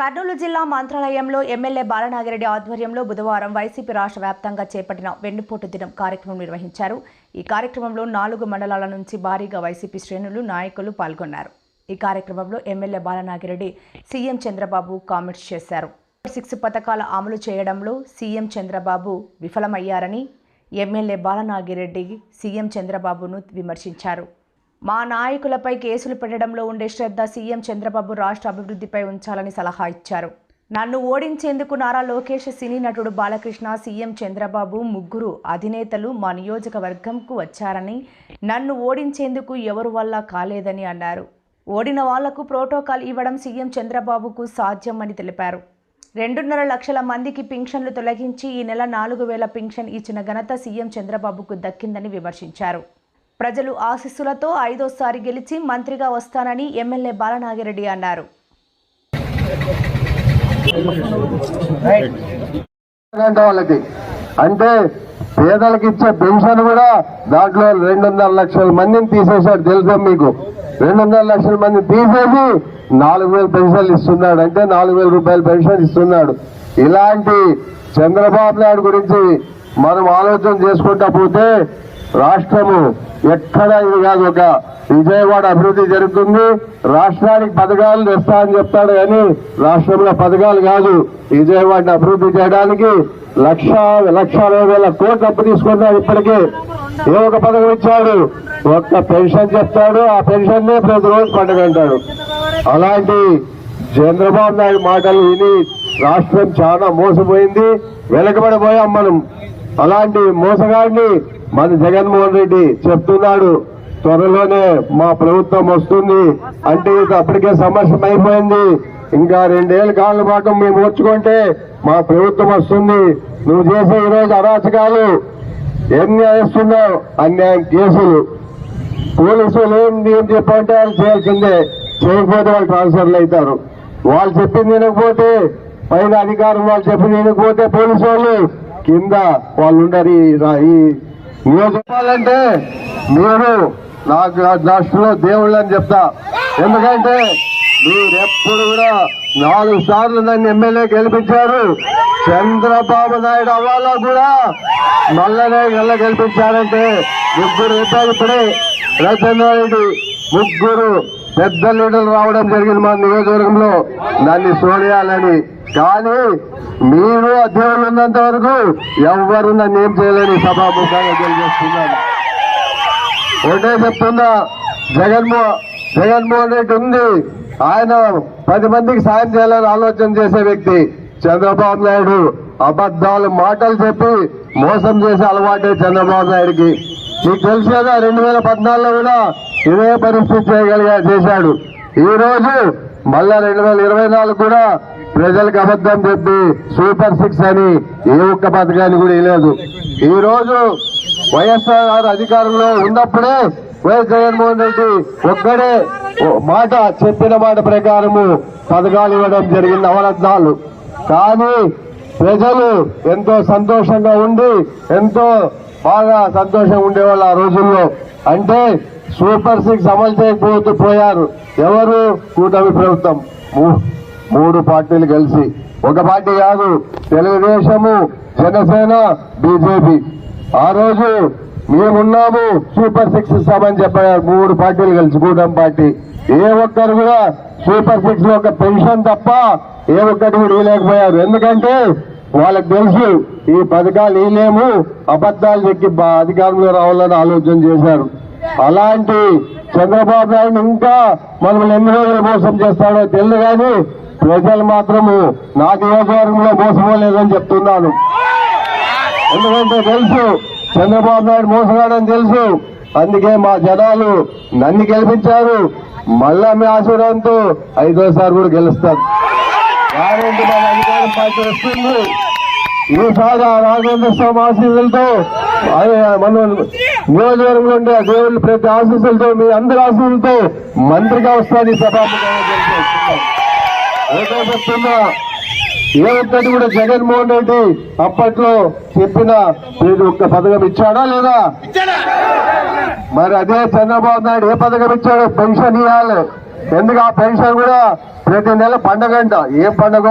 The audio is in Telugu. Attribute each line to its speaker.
Speaker 1: కర్నూలు జిల్లా మంత్రాలయంలో ఎమ్మెల్యే బాలనాగిరెడ్డి ఆధ్వర్యంలో బుధవారం వైసీపీ రాష్ట్ర వ్యాప్తంగా చేపట్టిన వెన్నుపోటు దినం కార్యక్రమం నిర్వహించారు. ఈ కార్యక్రమంలో నాలుగు మండలాల నుంచి భారీగా వైసీపీ శ్రేణులు నాయకులు పాల్గొన్నారు. ఈ కార్యక్రమంలో MLA Balanagireddy CM Chandrababu comments చేశారు. సిక్స్ పథకాల అమలు చేయడంలో సీఎం చంద్రబాబు విఫలమయ్యారని ఎమ్మెల్యే బాలనాగిరెడ్డి సీఎం చంద్రబాబును విమర్శించారు. మా నాయకులపై కేసులు పెట్టడంలో ఉండే శ్రద్ధ సీఎం చంద్రబాబు రాష్ట్ర అభివృద్ధిపై ఉంచాలని సలహా ఇచ్చారు. నన్ను ఓడించేందుకు నారా లోకేష్ సినీ నటుడు బాలకృష్ణ సీఎం చంద్రబాబు ముగ్గురు అధినేతలు మా నియోజకవర్గంకు వచ్చారని నన్ను ఓడించేందుకు ఎవరు వల్ల కాలేదని అన్నారు. ఓడిన వాళ్ళకు ప్రోటోకాల్ ఇవ్వడం సీఎం చంద్రబాబుకు సాధ్యమని తెలిపారు. రెండున్నర లక్షల మందికి పింఛన్లు తొలగించి ఈ నెల నాలుగు వేల పింఛన్ ఇచ్చిన ఘనత సీఎం చంద్రబాబుకు దక్కిందని విమర్శించారు. ప్రజలు ఆశీస్సులతో ఐదోసారి గెలిచి మంత్రిగా వస్తానని ఎమ్మెల్యే బాలనాగిరెడ్డి అన్నారు.
Speaker 2: అంటే పేదలకు ఇచ్చే పెన్షన్ కూడా దాంట్లో రెండున్నర లక్షల మందిని తీసేశాడు తెలుసా మీకు? రెండున్నర లక్షల మంది తీసేసి నాలుగు వేల పెన్షన్లు ఇస్తున్నాడు అంటే నాలుగు వేల రూపాయల పెన్షన్ ఇస్తున్నాడు. ఇలాంటి చంద్రబాబు నాయుడు గురించి మనం ఆలోచన చేసుకుంటా పోతే రాష్ట్రము ఎక్కడ ఇది కాదు. ఒక విజయవాడ అభివృద్ధి జరుగుతుంది. రాష్ట్రానికి పథకాలు తెస్తా అని చెప్తాడు కానీ రాష్ట్రంలో పథకాలు కాదు. విజయవాడని అభివృద్ధి చేయడానికి లక్ష లక్ష అరవై వేల కోట్లు అప్పు తీసుకున్నాడు ఇప్పటికే. ఏ ఒక పథకం ఇచ్చాడు? ఒక్క పెన్షన్ చెప్తాడు. ఆ పెన్షన్ నే ప్రతిరోజు పండుగ అంటాడు. అలాంటి చంద్రబాబు నాయుడు మాటలు విని రాష్ట్రం చాలా మోసపోయింది. వెనకబడిపోయాం మనం. అలాంటి మోసగాడిని మన జగన్మోహన్ రెడ్డి చెప్తున్నాడు. త్వరలోనే మా ప్రభుత్వం వస్తుంది అంటే ఇది అప్పటికే సమస్య అయిపోయింది. ఇంకా రెండేళ్ళ కాలం పాటు మేము వచ్చుకుంటే మా ప్రభుత్వం వస్తుంది. నువ్వు చేసే ఈరోజు అరాచకాలు ఎన్ని వేస్తున్నావు అన్యాయం కేసులు. పోలీసులు ఏం ఏం చెప్పంటే వాళ్ళు చేయాల్సిందే. చేయకపోతే వాళ్ళు ట్రాన్స్ఫర్లు అవుతారు. వాళ్ళు చెప్పింది వినకపోతే పైన అధికారం వాళ్ళు చెప్పింది వినకపోతే పోలీసు వాళ్ళు కింద వాళ్ళు ఉండరు ఈ రా- మీరు నాకు నా దృష్టిలో దేవుళ్ళు అని చెప్తా. ఎందుకంటే మీరెప్పుడు కూడా నాలుగు సార్లు నన్ను ఎమ్మెల్యే గెలిపించారు. చంద్రబాబు నాయుడు అవ్వాలో కూడా మల్లనే గెల్ల గెలిపించారంటే ముగ్గురు చెప్పారు ఇప్పుడే. రచనారెడ్డి ముగ్గురు పెద్ద లీడర్లు రావడం జరిగింది మా నియోజకవర్గంలో. దాన్ని సోడియాలని. కానీ మీరు అధ్యయనం ఉన్నంత వరకు ఎవరు నన్ను ఏం చేయలేని సభాముఖంగా తెలియజేస్తున్నాను ఒకటే చెప్తున్నా జగన్మో జగన్మోహన్ రెడ్డి ఉంది. ఆయన పది మందికి సాయం చేయాలని ఆలోచన చేసే వ్యక్తి చంద్రబాబు నాయుడు. అబద్ధాలు మాటలు చెప్పి మోసం చేసే అలవాటే చంద్రబాబు నాయుడికి. మీకు తెలుసు కదా రెండు వేల పద్నాలుగులో కూడా ఇదే పరిస్థితి చేయగలిగా చేశాడు. ఈ రోజు మళ్ళా రెండు వేల ఇరవై నాలుగు కూడా ప్రజలకు అబద్ధం చెప్పి సూపర్ సిక్స్ అని ఏ ఒక్క పథకాన్ని కూడా ఇవ్వలేదు ఈ రోజు వైఎస్ఆర్ అధికారంలో ఉన్నప్పుడే వైఎస్ జగన్మోహన్ రెడ్డి ఒక్కడే మాట చెప్పిన మాట ప్రకారము పథకాలు ఇవ్వడం జరిగింది అవరత్నాలు కానీ ప్రజలు ఎంతో సంతోషంగా ఉండి ఎంతో బాగా సంతోషంగా ఉండేవాళ్ళు ఆ రోజుల్లో. అంటే సూపర్ సిక్స్ అమలు చేయకపోతూ పోయారు. ఎవరు? కూటమి ప్రభుత్వం. మూడు పార్టీలు కలిసి. ఒక పార్టీ కాదు తెలుగుదేశము జనసేన బీజేపీ. ఆ రోజు మేమున్నాము సూపర్ సిక్స్ ఇస్తామని చెప్పారు మూడు పార్టీలు కలిసి కూటమి పార్టీ. ఏ ఒక్కరు కూడా సూపర్ సిక్స్లో ఒక పెన్షన్ తప్ప ఏ ఒక్కటి కూడా ఇవ్వలేకపోయారు. ఎందుకంటే వాళ్ళకి తెలుసు ఈ పథకాలు ఇవ్వలేము అబద్ధాలు చెక్కి అధికారంలో రావాలని ఆలోచన చేశారు. అలాంటి చంద్రబాబు నాయుడు ఇంకా మనల్ని ఎన్ని రోజులు మోసం చేస్తాడో తెలియదు కానీ ప్రజలు మాత్రము నా నియోజకవర్గంలో మోసపోలేదని చెప్తున్నాను. ఎందుకంటే తెలుసు చంద్రబాబు నాయుడు మోసగాడని తెలుసు. అందుకే మా జనాలు నన్ను గెలిపించారు. మళ్ళా మీ ఆశీర్వాదంతో ఐదోసారి కూడా గెలుస్తారు గ్యారెంటీ మన అధికారం పార్టీ వస్తుంది. ఈసారి ఆ రాఘవేంద్ర స్వామి ఆశీస్సులతో మన నియోజకవర్గంలో ఉండే ఆ దేవుళ్ళ ప్రతి ఆశీస్సులతో మీ అందరి ఆశీస్సులతో మంత్రిగా వస్తాను ఈ చెప్తున్నా ఏ ఒక్కటి కూడా జగన్మోహన్ రెడ్డి అప్పట్లో చెప్పిన ప్రతి ఒక్క పథకం ఇచ్చాడా లేదా? మరి అదే చంద్రబాబు నాయుడు ఏ పథకం ఇచ్చాడు పెన్షన్ ఇవ్వాలి. ఎందుకు ఆ పెన్షన్ కూడా ప్రతి నెల పండగంట? ఏం పండగ